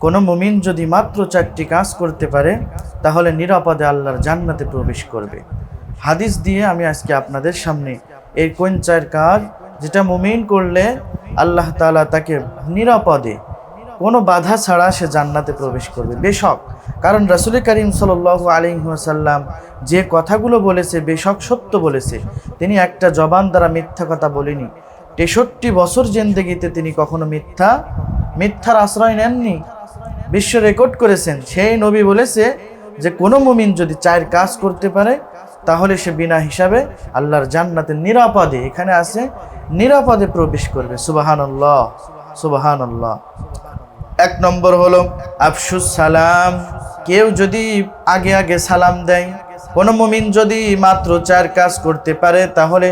কোনো মুমিন যদি মাত্র চারটি কাজ করতে পারে, তাহলে নিরাপদে আল্লাহর জান্নাতে প্রবেশ করবে। হাদিস দিয়ে আমি আজকে আপনাদের সামনে এই কোন চার কাজ, যেটা মুমিন করলে আল্লাহ তাআলা তাকে নিরাপদে কোনো বাধা ছাড়া সে জান্নাতে প্রবেশ করবে। বেশক, কারণ রাসুল করিম সাল আলিহাসাল্লাম যে কথাগুলো বলেছে, বেশক সত্য বলেছে। তিনি একটা জবান দ্বারা মিথ্যা কথা বলেনি। তেষট্টি বছর জেন্দেগিতে তিনি কখনো মিথ্যা, মিথ্যার আশ্রয় নেননি। বিশ্ব রেকর্ড করেছেন। সেই নবী বলেছে যে, কোনো মুমিন যদি চায়ের কাজ করতে পারে, তাহলে সে বিনা হিসাবে আল্লাহর জান্নাতে নিরাপদে, এখানে আছে, নিরাপদে প্রবেশ করবে। সুবাহান আল্লাহ সুবাহান আল্লাহ এক নম্বর হলো, আফসুস সালাম। কেউ যদি আগে আগে সালাম দেয়, কোনো মুমিন যদি মাত্র চার কাজ করতে পারে, তাহলে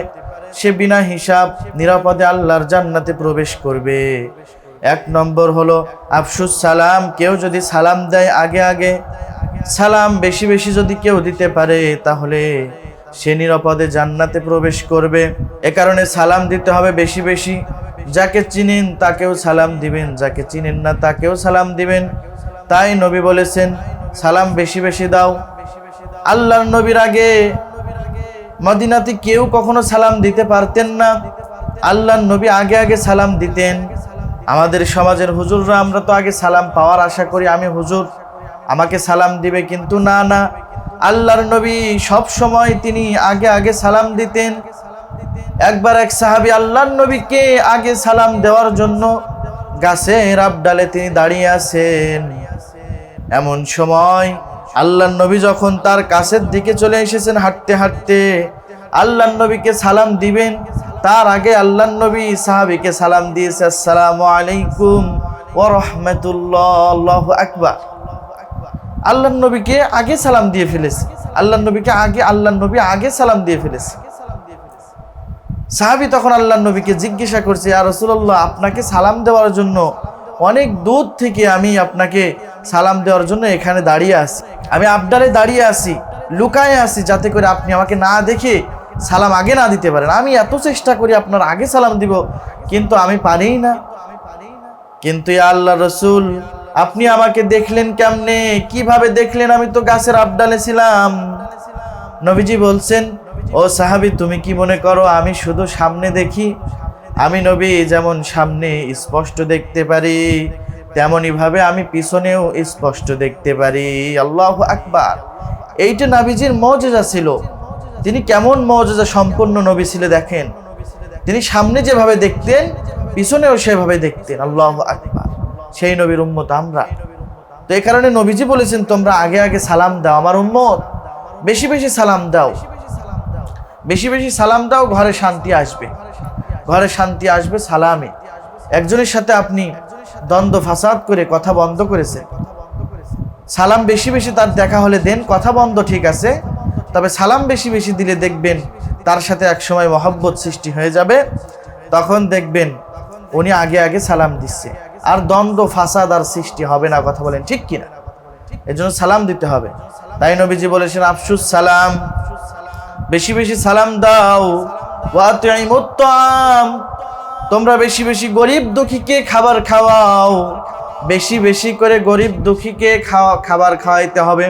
সে বিনা হিসাব নিরাপদে আল্লাহর জান্নাতে প্রবেশ করবে। এক নম্বর হলো, আফসুস সালাম, কেউ যদি সালাম দেয় আগে আগে, সালাম বেশি বেশি যদি কেউ দিতে পারে, তাহলে সে নিরাপদে জান্নাতে প্রবেশ করবে। এ কারণে সালাম দিতে হবে বেশি বেশি। যাকে চিনেন তাকেও সালাম দিবেন, যাকে চিনেন না তাকেও সালাম দিবেন। তাই নবী বলেছেন, সালাম বেশি বেশি দাও। আল্লাহর নবীর আগে মদিনাতে কেউ কখনো সালাম দিতে পারতেন না। আল্লাহর নবী আগে আগে সালাম দিতেন। আমাদের সমাজের হুজুররা, আমরা তো আগে সালাম পাওয়ার আশা করি, আমি হুজুর। আমাকে সালাম দিবে কিন্তু না না। আল্লাহর নবী সব সময় তিনি আগে আগে সালাম দিতেন। একবার এক সাহাবি আল্লাহর নবীকে আগে সালাম দেওয়ার জন্য গাছের আবডালে তিনি দাঁড়িয়ে আছেন। এমন সময় আল্লাহর নবী যখন তার কাছের দিকে চলে এসেছেন হাঁটতে হাঁটতে, আল্লাহর নবীকে সালাম দিবেন। তার আগে আল্লাহর নবী সাহাবিকে সালাম দিয়েছে, আসসালামু আলাইকুম ওয়া রাহমাতুল্লাহ আল্লাহু আকবার। আল্লাহর নবীকে আগে সালাম দিয়ে ফেলেছে। আল্লাহর নবীকে আগে আল্লাহর নবী আগে সালাম দিয়ে ফেলেছে। সাহাবি তখন আল্লাহ নবীকে জিজ্ঞাসা করছে আর রসুল্লাহ আপনাকে সালাম দেওয়ার জন্য অনেক দূর থেকে আমি আপনাকে সালাম দেওয়ার জন্য এখানে দাঁড়িয়ে আছি। আমি আবডালে দাঁড়িয়ে আছি, লুকায়ে আছি, যাতে করে আপনি আমাকে না দেখে সালাম আগে না দিতে পারেন। আমি এত চেষ্টা করি আপনার আগে সালাম দিব, কিন্তু আমি পারিই না। কিন্তু আল্লাহ রসুল, আপনি আমাকে দেখলেন কেমনে? কীভাবে দেখলেন? আমি তো গাছের আবডালে ছিলাম। নবীজি বলছেন, ও সাহাবি, তুমি কি মনে করো? আমি শুধু সামনে দেখি। আমি নবী, যেমন সামনে স্পষ্ট দেখতে পারি তেমনই ভাবে আমি পিছনেও স্পষ্ট দেখতে পারি। আল্লাহ আকবার। এইটা নাবিজির মজা ছিল। তিনি কেমন মজেজা সম্পন্ন নবী ছিল দেখেন তিনি সামনে যেভাবে দেখতেন, পিছনেও সেভাবে দেখতেন। আল্লাহ আকবার। সেই নবীর উম্মত আমরা। তো এই কারণে নবীজি বলেছেন, তোমরা আগে আগে সালাম দাও আমার উম্মত। বেশি বেশি সালাম দাও। বেশি বেশি সালাম দাও, ঘরে শান্তি আসবে। ঘরে শান্তি আসবে, সালামে। একজনের সাথে আপনি দ্বন্দ্ব, ফাসাদ করে কথা বন্ধ করেছেন। সালাম বেশি বেশি তার দেখা হলে দেন, কথা বন্ধ ঠিক আছে। তবে সালাম বেশি বেশি দিলে দেখবেন তার সাথে এক সময় মহব্বত সৃষ্টি হয়ে যাবে। তখন দেখবেন উনি আগে আগে সালাম দিচ্ছে। আর দ্বন্দ্ব, ফাসাদ আর সৃষ্টি হবে না, কথা বলেন ঠিক কিনা? এজন্য সালাম দিতে হবে। তাই নবীজি বলেছেন, আফসুস সালাম, বেশি বেশি সালাম দাও। তোমরা বেশি বেশি গরিব দুঃখীকে খাবার খাওয়াও। বেশি বেশি করে গরিব দুঃখীকে খাওয়া খাবার খাওয়াইতে হবে।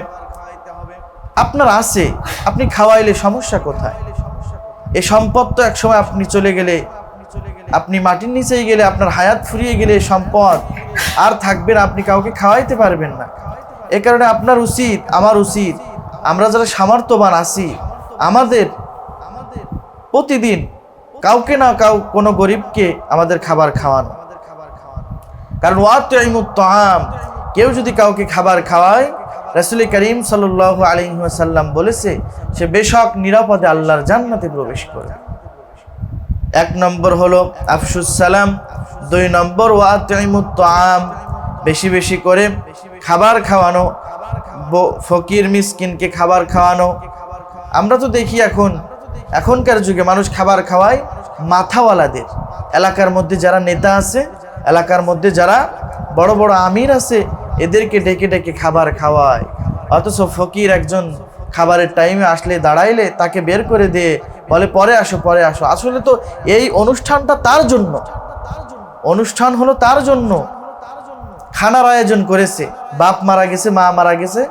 আপনার আছে, আপনি খাওয়াইলে সমস্যা কোথায়? এ সম্পদ তো একসময় আপনি চলে গেলে, আপনি মাটির নিচেই গেলে, আপনার হায়াত ফুরিয়ে গেলে সম্পদ আর থাকবে না, আপনি কাউকে খাওয়াইতে পারবেন না। এ কারণে আপনার উচিত, আমার উচিত, আমরা যারা সামর্থ্যবান আছি, আমাদের প্রতিদিন কাউকে না কাউ, কোনো গরিবকে আমাদের খাবার খাওয়ানো। কারণ ওয়াতাম কেউ যদি কাউকে খাবার খাওয়ায় রাসুল করিম সাল আলিহাসাল্লাম বলেছে, সে বেশক নিরাপদে আল্লাহর জান্নাতে প্রবেশ করে। এক নম্বর হলো আফসুস সালাম, দুই নম্বর ওয়াতাম বেশি বেশি করে খাবার খাওয়ানো ফকির মিসকিনকে খাবার খাওয়ানো। আমরা তো দেখি এখন, এখনকার যুগে মানুষ খাবার খাওয়ায় মাথাওয়ালাদের। এলাকার মধ্যে যারা নেতা আছে, এলাকার মধ্যে যারা বড় বড় আমির আছে এদেরকে ডেকে ডেকে খাবার খাওয়ায়। অথচ ফকির একজন খাবারের টাইমে আসলে দাঁড়াইলে তাকে বের করে দিয়ে বলে, পরে আসো পরে আসো। আসলে তো এই অনুষ্ঠানটা তার জন্য। অনুষ্ঠান হলো তার জন্য। খানার আয়োজন করেছে। বাপ মারা গেছে, মা মারা গেছে,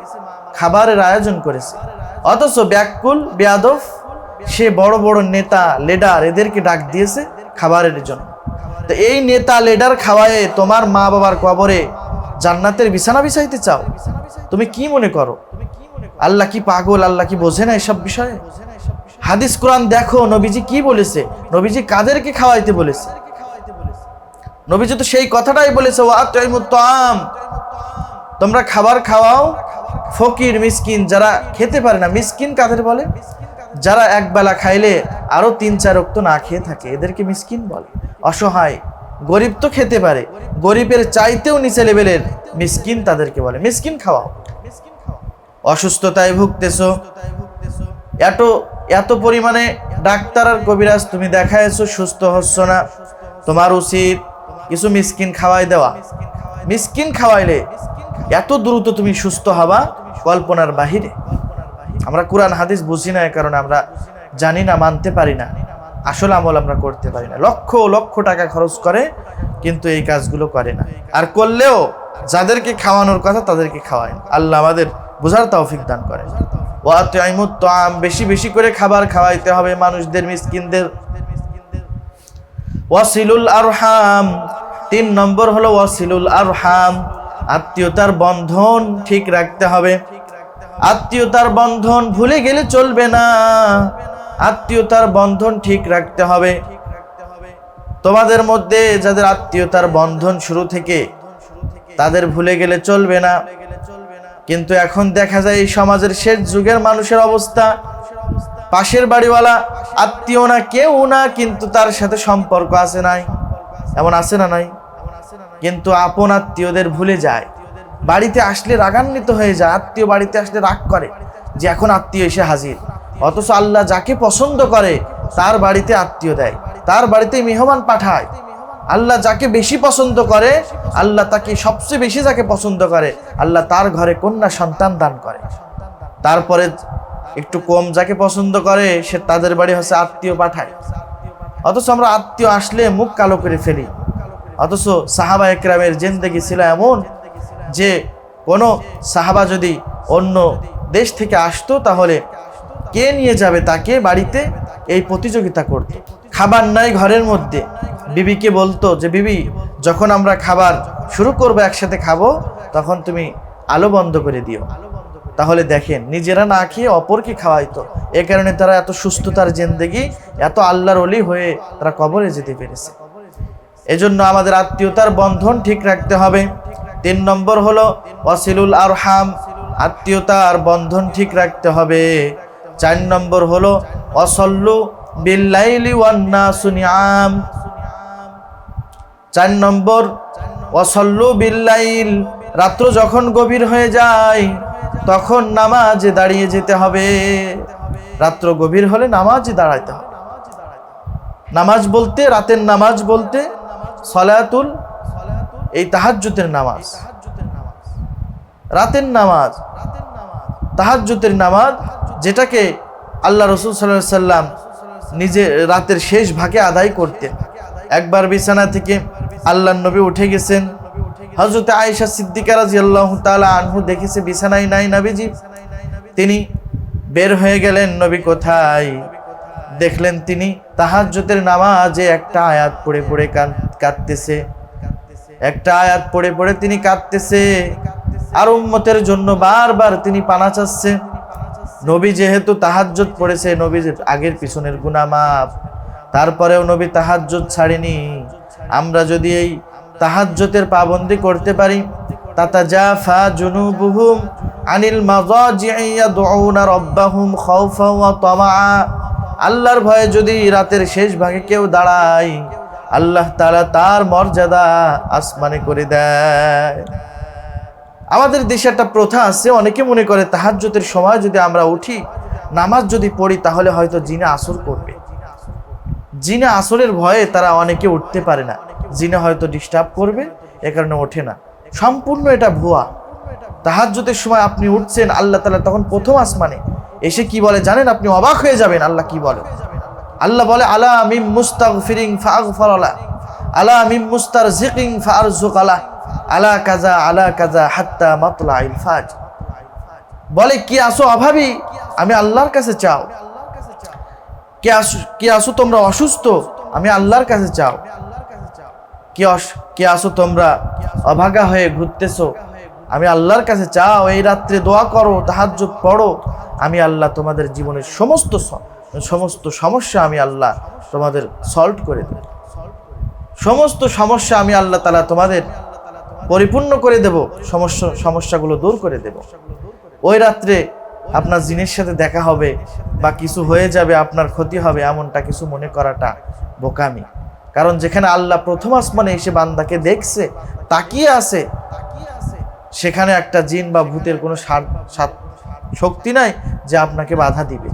খাবারের আয়োজন করেছে। অথচ ব্যাকুল, বেয়াদব, সে বড় বড় নেতা লেডার এদেরকে ডাক দিয়েছে খাবারের জন্য। তো এই নেতা লেডার খাওয়ায়ে তোমার মা বাবার কবরে জান্নাতের বিছানা বিছাইতে চাও? তুমি কি মনে করো? আল্লাহ কি পাগল, আল্লাহ কি বোঝে না এসব বিষয়ে? হাদিস, কোরআন দেখো, নবীজি কি বলেছে? নবীজি কাদেরকে খাওয়াইতে বলেছে? নবীজি তো সেই কথাটাই বলেছে তাম তোমরা খাবার খাওয়াও, ফকির, মিসকিন, যারা খেতে পারে না, মিসকিন কাদের বলে? যারা একবেলা খাইলে আরও তিন চার রক্ত না খেয়ে থাকে, এদেরকে মিসকিন বলে। অসহায় গরিব তো খেতে পারে। গরিবের চাইতেও নিচে লেভেলের মিসকিন তাদেরকে বলে। মিসকিন খাওয়াও। অসুস্থতায় ভুগতেছো। এত এত পরিমাণে ডাক্তার আর কবিরাজ তুমি দেখাইছো, সুস্থ হচ্ছ না। তোমার উচিত কিছু মিসকিন খাওয়াই দেওয়া। মিসকিন খাওয়াইলে এত দ্রুত তুমি সুস্থ হবা কল্পনার বাহিরে। আমরা কোরআন, হাদিস বুঝি না কারণে, আমরা জানি না, মানতে পারি না। আসল আমল আমরা করতে পারি না। লক্ষ লক্ষ টাকা খরচ করে, কিন্তু এই কাজগুলো করে না। আর করলেও যাদেরকে খাওয়ানোর কথা তাদেরকে খাওয়ায় না। আল্লাহ আমাদের বোঝার তৌফিক দান করে ওয়াতাইমুত তাম বেশি বেশি করে খাবার খাওয়াইতে হবে মানুষদের, মিসকিনদের। ওয়াসিলুল আরহাম, তিন নম্বর হলো ওয়াসিলুল আরহাম, আত্মীয়তার বন্ধন ঠিক রাখতে হবে। আত্মীয়তার বন্ধন ভুলে গেলে চলবে না। আত্মীয়তার বন্ধন ঠিক রাখতে হবে। তোমাদের মধ্যে যাদের আত্মীয়তার বন্ধন শুরু থেকে, তাদের ভুলে গেলে চলবে না। কিন্তু এখন দেখা যায় এই সমাজের শেষ যুগের মানুষের অবস্থা। পাশের বাড়িওয়ালা আত্মীয় না, কেউ না, কিন্তু তার সাথে সম্পর্ক আছে নাই। এমন আছে না নাই? কিন্তু আপন আত্মীয়দের ভুলে যায়। বাড়িতে আসলে রাগান্বিত হয়ে যায়। আত্মীয় বাড়িতে আসলে রাগ করে যে এখন আত্মীয় এসে হাজির। অথচ আল্লাহ যাকে পছন্দ করে, তার বাড়িতে আত্মীয় দেয়, তার বাড়িতে মেহমান পাঠায়। আল্লাহ যাকে বেশি পছন্দ করে, আল্লাহ তাকে সবচেয়ে বেশি যাকে পছন্দ করে, আল্লাহ তার ঘরে কন্যা সন্তান দান করে। তারপরে একটু কম যাকে পছন্দ করে, সে তাদের বাড়ি হচ্ছে আত্মীয় পাঠায়। অথচ আমরা আত্মীয় আসলে মুখ কালো করে ফেলি। অথচ সাহাবা একরামের জেন্দেগি ছিল এমন যে, কোনো সাহাবা যদি অন্য দেশ থেকে আসতো, তাহলে কে নিয়ে যাবে তাকে বাড়িতে? এই প্রতিযোগিতা করত। খাবার নাই ঘরের মধ্যে। বিবিকে বলতো যে, বিবি, যখন আমরা খাবার শুরু করব, একসাথে খাব, তখন তুমি আলো বন্ধ করে দিও। তাহলে দেখেন, নিজেরা না খেয়ে অপরকে খাওয়াইতো। এ কারণে তারা এত সুস্থতার জেন্দেগি, এত আল্লাহর অলি হয়ে তারা কবরে যেতে পেরেছে। এজন্য আমাদের আত্মীয়তার বন্ধন ঠিক রাখতে হবে। তিন নম্বর হলো, ওয়াসিলুল আরহাম, আত্মীয়তার বন্ধন ঠিক রাখতে হবে। চার নম্বর হলো, অসল্লু বিল্লাইলি ওয়ান্না চার নম্বর, অসল্লু বিল্লাইল, রাত্র যখন গভীর হয়ে যায়, তখন নামাজে দাঁড়িয়ে যেতে হবে। রাত্র গভীর হলে নামাজ দাঁড়াইতে হবে। নামাজ বলতে, রাতের নামাজ বলতে সলাতুল, এই তাহাজ্জুতের নামাজ। রাতের নামাজ। তাহাজ্জুতের নামাজ যেটাকে আল্লাহ রসুল সাল্লাহ সাল্লাম নিজে রাতের শেষ ভাগে আদায় করতেন। একবার বিছানা থেকে আল্লাহ নবী উঠে গেছেন। হজরত আয়েশা সিদ্দিকা রাজি আল্লাহ তালা আনহু দেখেছে বিছানায় নাই নবীজি। তিনি বের হয়ে গেলেন, নবী কোথায়? দেখলেন তিনি তাহাজ্জুতের নামাজে একটা আয়াত পড়ে পড়ে কাঁদতেছে। একটা আয়াত পড়ে পড়ে তিনি কাঁদতেছে। আর উম্মতের জন্য বারবার তিনি পানা চাচ্ছে। নবী যেহেতু তাহাজ্জুদ পড়েছে নবীর আগের পিছনের গুনাহ মাপ তারপরেও নবী তাহাজ্জুদ ছাড়েনি। আমরা যদি এই তাহাজ্জুদের পাবন্দি করতে পারি, তাতাজাফা জুনুবুহুম আনিল মাযাজি'i ইয়াদউনা রাব্বাহুম খাওফা ওয়া তামাআ। আল্লাহর ভয়ে যদি রাতের শেষ ভাগে কেউ দাঁড়ায়, আল্লাহ তাআলা তার মর্যাদা আসমানে করে দেয়। আমাদের দেশে একটা প্রথা আছে, অনেকে মনে করে তাহাজ্জুদের সময় যদি আমরা উঠি, নামাজ যদি পড়ি, তাহলে হয়তো জিনা আসর করবে। জিনা আসরের ভয়ে তারা অনেকে উঠতে পারে না। জিনা হয়তো ডিস্টার্ব করবে, এ কারণে ওঠে না। সম্পূর্ণ এটা ভুয়া। তাহাজ্জুদের সময় আপনি উঠছেন, আল্লাহ তালা তখন প্রথম আসমানে এসে কি বলে জানেন? আপনি অবাক হয়ে যাবেন, আল্লাহ কি বলে? আল্লাহ বলে, আলা মিম মুস্তাগফিরিং ফাগফারালা, আলা মিম মুস্তারজিকিং ফারজুকালা আলা কাজা আলা কাজা, হাত্তা মাতলা ফাজ। বলে, কি আসো অভাবী? আমি আল্লাহর কাছে চাও। কে আসো কে আসো তোমরা অসুস্থ? আমি আল্লাহর কাছে চাও। কে কে আসো তোমরা অভাগা হয়ে ঘুরতেছো? আমি আল্লাহর কাছে চাও। এই রাত্রে দোয়া করো, তাহাজ্জুদ পড়ো। আমি আল্লাহ তোমাদের জীবনের সমস্ত সমস্ত সমস্যা আমি আল্লাহ তোমাদের সলভ করে দেব। সমস্ত সমস্যা আমি আল্লাহ তালা তোমাদের পরিপূর্ণ করে দেব, সমস্যা, সমস্যাগুলো দূর করে দেব। ওই রাত্রে আপনার জিনের সাথে দেখা হবে বা কিছু হয়ে যাবে, আপনার ক্ষতি হবে এমনটা কিছু মনে করাটা বোকামি। কারণ যেখানে আল্লাহ প্রথম আসমানে এসে বান্দাকে দেখছে, তাকিয়ে আছে, সেখানে একটা জিন বা ভূতের কোনো শক্তি নাই যে আপনাকে বাধা দিবে।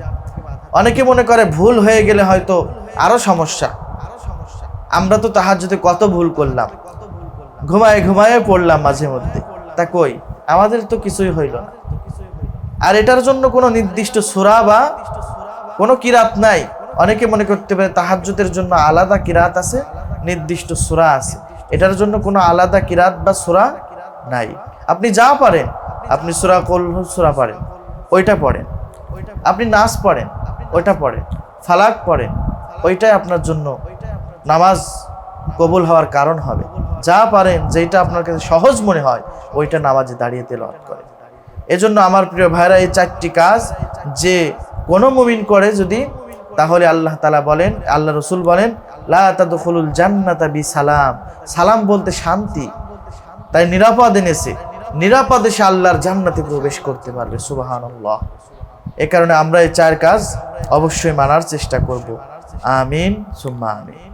অনেকে মনে করে ভুল হয়ে গেলে হয়তো আরও সমস্যা। আমরা তো তাহার যদি কত ভুল করলাম। ঘুমায় ঘুমায় পড়লাম মাঝে মধ্যে। তা কই? আমাদের তো কিছুই হইল না। আর এটার জন্য কোনো নির্দিষ্ট সুরা বা কোনো কিরাত নাই। অনেকে মনে করতে পারে তাহাজ্জুদের জন্য আলাদা কিরাত আছে, নির্দিষ্ট সুরা আছে। এটার জন্য কোনো আলাদা কিরাত বা সুরা নাই। আপনি যা পারেন, আপনি সুরা কল, সুরা পারেন, ওইটা পড়েন। আপনি নাচ পড়েন, ওইটা পড়েন। ফালাক পড়েন, ওইটাই আপনার জন্য নামাজ কবুল হওয়ার কারণ হবে। যা পারেন যেটা আপনার কাছে সহজ মনে হয়, ওইটা নামাজে দাঁড়িয়ে তেলাওয়াত করেন। এজন্য আমার প্রিয় ভাইরা, এই চারটি কাজ যে কোনো মুমিন করে যদি, তাহলে আল্লাহ তালা বলেন, আল্লাহ রসুল বলেন, লা তাদখুলুল জান্নাতা বি সালাম সালাম বলতে শান্তি, তাই নিরাপদ এনেছে। নিরাপদে সে আল্লাহর জান্নাতে প্রবেশ করতে পারবে, সুবাহানাল্লাহ। এ কারণে আমরা এই চার কাজ অবশ্যই মানার চেষ্টা করব। আমিন, সুম্মা আমিন।